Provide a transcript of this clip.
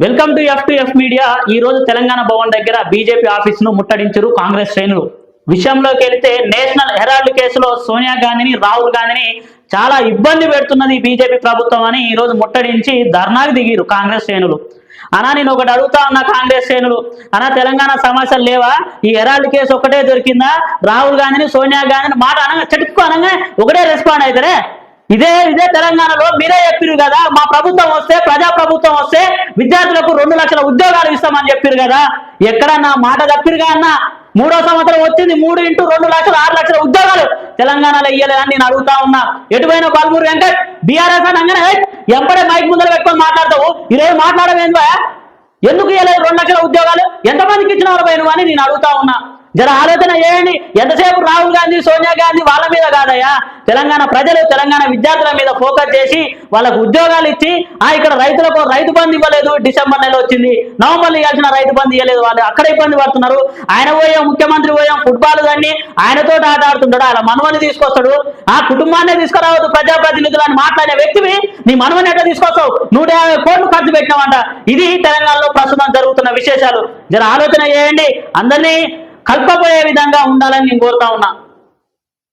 Welcome to F two F media ఈ రోజు తెలంగాణ భవన్ దగ్గర బీజేపీ ఆఫీస్ను ముట్టడించారు కాంగ్రెస్ శ్రేణులు. విషయంలోకి వెళితే నేషనల్ హెరాల్డ్ కేసులో సోనియా గాంధీని రాహుల్ గాంధీని చాలా ఇబ్బంది పెడుతున్నది బీజేపీ ప్రభుత్వం అని ఈ రోజు ముట్టడించి ధర్నాకు దిగిరు కాంగ్రెస్ శ్రేణులు. అనా నేను ఒకటి అడుగుతా ఉన్నా కాంగ్రెస్ శ్రేణులు. అనా తెలంగాణ సమస్యలు లేవా? ఈ హెరాల్డ్ కేసు ఒకటే దొరికిందా? రాహుల్ గాంధీని సోనియా గాంధీని మాట అనగా చెట్టుకు అనగా ఒకటే రెస్పాండ్ అవుతారే ఇదే ఇదే తెలంగాణలో మీరే చెప్పారు కదా మా ప్రభుత్వం వస్తే ప్రజా ప్రభుత్వం వస్తే విద్యార్థులకు రెండు లక్షల ఉద్యోగాలు ఇస్తామని చెప్పారు కదా. ఎక్కడ నా మాట తప్పిరుగా అన్న? మూడో సంవత్సరం వచ్చింది మూడు ఇంటూ రెండు లక్షలు ఆరు లక్షల ఉద్యోగాలు తెలంగాణలో ఇయ్యలేదని నేను అడుగుతా ఉన్నా. ఎటువైన బల్మూరు వెంకట్? బీఆర్ఎస్ అనగానే "ఏయ్, ఎంపడే మైక్ ముందర పెట్టుకొని మాట్లాడతావు. ఈరోజు మాట్లాడమేందా ఎందుకు ఇవ్వలేదు రెండు లక్షల ఉద్యోగాలు ఎంతమందికి ఇచ్చిన వాళ్ళు అని నేను అడుగుతా ఉన్నా. జర ఆలోచన చేయండి. ఎంతసేపు రాహుల్ గాంధీ సోనియా గాంధీ వాళ్ళ మీద కాదయ్యా? తెలంగాణ ప్రజలు తెలంగాణ విద్యార్థుల మీద ఫోకస్ చేసి వాళ్ళకు ఉద్యోగాలు ఇచ్చి ఆ ఇక్కడ రైతులకు రైతు బంధు ఇవ్వలేదు. డిసెంబర్ నెల వచ్చింది. నవంబర్లో ఇవ్వాల్సిన రైతు బంధు ఇవ్వలేదు. వాళ్ళు అక్కడ ఇబ్బంది పడుతున్నారు. ఆయన పోయాం ముఖ్యమంత్రి పోయాం ఫుట్బాల్ దాన్ని ఆయనతో ఆట ఆడుతుంటాడు. అలా మనవని తీసుకొస్తాడు. ఆ కుటుంబాన్నే తీసుకురావద్దు. ప్రజాప్రతినిధులు అని మాట్లాడే వ్యక్తివి నీ మనవని ఎట్లా తీసుకొస్తావు? నూట యాభై కోట్లు ఖర్చు పెట్టినావంట. ఇది తెలంగాణలో ప్రస్తుతం జరుగుతున్న విశేషాలు. జర ఆలోచన చేయండి. అందరినీ కల్పపోయే విధంగా ఉండాలని నేను కోరుతా ఉన్నా.